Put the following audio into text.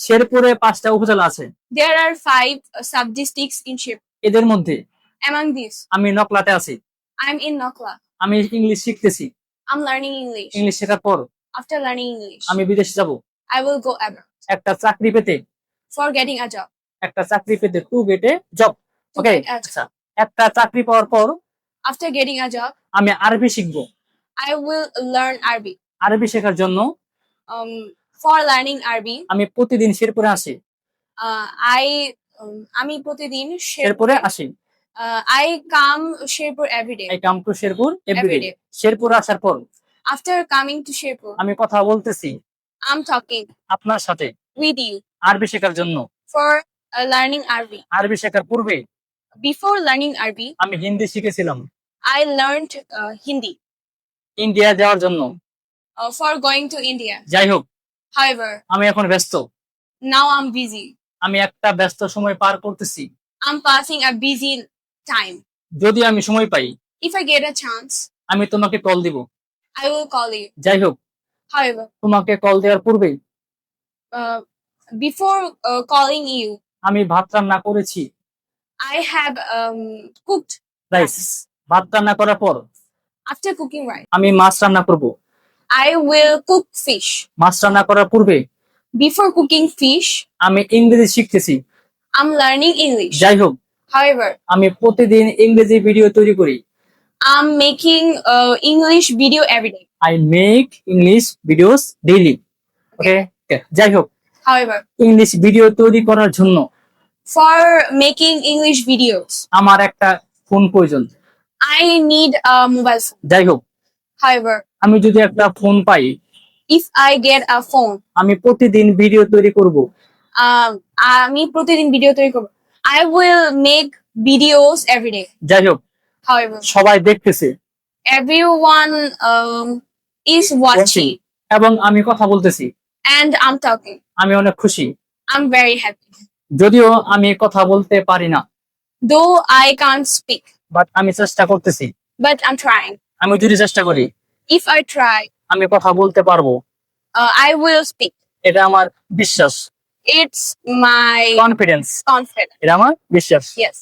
শেরপুরে পাঁচটা উপজেলা আছে। There are five sub districts in Sherpur এদের মধ্যে অ্যামাং দিস আমি নকলাতে আছি। I am in Nakla. আমি ইংলিশ শিখতেছি। I am learning English English শেখার পর আফটার লার্নিং ইংলিশ আমি বিদেশে যাব। আই উইল গো অ্যাবরড একটা চাকরি পেতে। ফর গেটিং আ জব একটা চাকরি পেতে to get a job okay আচ্ছা। একটা চাকরি পাওয়ার পর আফটার গেটিং আ জব আমি আরবি শিখব। আই উইল লার্ন আরবি আরবি শেখার জন্য ফর লার্নিং আরবি আমি প্রতিদিন শেরপুরে আসি। আই আমি প্রতিদিন শেরপুরে আসি। I come Sherpur everyday I come to Sherpur everyday Sherpur আসার পর আফটার কামিং টু শেরপুর আমি কথা বলতেছি। আম টকিং আপনার সাথে উইথ ইউ আরবি শেখার জন্য। ফর লার্নিং আরবি আরবি শেখার পূর্বে বিফোর লার্নিং আরবি আমি হিন্দি শিখেছিলাম। আই লার্ন হিন্দি ইন্ডিয়া যাওয়ার জন্য। ফর গোয়িং টু ইন্ডিয়া যাই হোক However, আমি এখন ব্যস্ত now I'm busy. আমি একটা ব্যস্ত সময় পার করতেছি I'm passing a busy time. যদি আমি সময় পাই If I get a chance, আমি তোমাকে কল দিব I will call you. যাই হোক However, তোমাকে কল দেওয়ার পূর্বে uh, before uh, calling you, আমি ভাত রান্না করেছি I have um, cooked rice ভাত রান্না করার পর after cooking rice. আমি মাছ রান্না করব I will cook fish. মাছ রান্না করার পূর্বে Before cooking fish, আমি ইংরেজি শিখতেছি I'm learning English. যাই হোক However, আমি প্রতিদিন ইংরেজি ভিডিও তৈরি করি I'm making uh, English video every day. I make English videos daily okay যাই হোক However, ইংলিশ ভিডিও তৈরি করার জন্য for making English videos, আমার একটা ফোন প্রয়োজন I need a mobile phone. যাই হোক However, আমি যদি একটা phone pi if I get a phone আমি প্রতিদিন ভিডিও তৈরি করব। আমি প্রতিদিন ভিডিও তৈরি করব। I will make videos everyday যাই হোক সবাই দেখতেছে। এভরিওয়ান ইজ ওয়াচিং এবং আমি কথা বলতেছি। এন্ড আই এম টকিং আমি অনেক খুশি। আই এম ভেরি হ্যাপি যদিও আমি কথা বলতে পারি না। Though I can speak but আমি চেষ্টা করতেছি। বাট আই এম ট্রাইং আমি যদি চেষ্টা করি। If I try, আমি কথা বলতে পারব uh, I will speak. এটা আমার বিশ্বাস It's my কনফিডেন্স confidence. এটা আমার বিশ্বাস Yes.